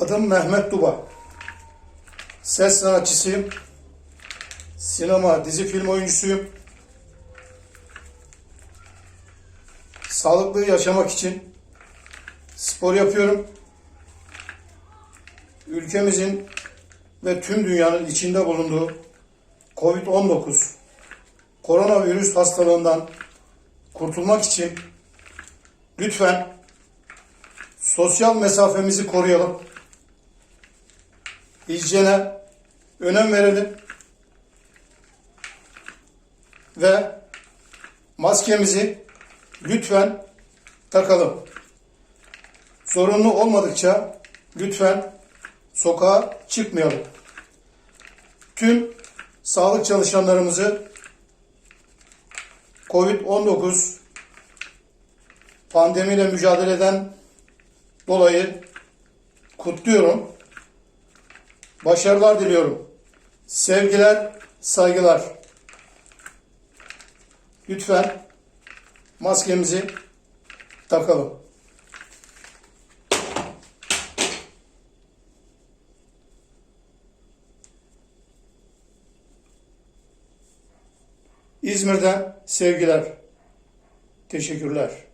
Adım Mehmet Duba. Ses sanatçısıyım. Sinema, dizi film oyuncusuyum. Sağlıklı yaşamak için spor yapıyorum. Ülkemizin ve tüm dünyanın içinde bulunduğu COVID-19 koronavirüs hastalığından kurtulmak için lütfen sosyal mesafemizi koruyalım. Hijyene önem verelim. Ve maskemizi lütfen takalım. Zorunlu olmadıkça lütfen sokağa çıkmayalım. Tüm sağlık çalışanlarımızı COVID-19 pandemiyle mücadeleden dolayı kutluyorum. Başarılar diliyorum. Sevgiler, saygılar. Lütfen maskemizi takalım. İzmir'den sevgiler. Teşekkürler.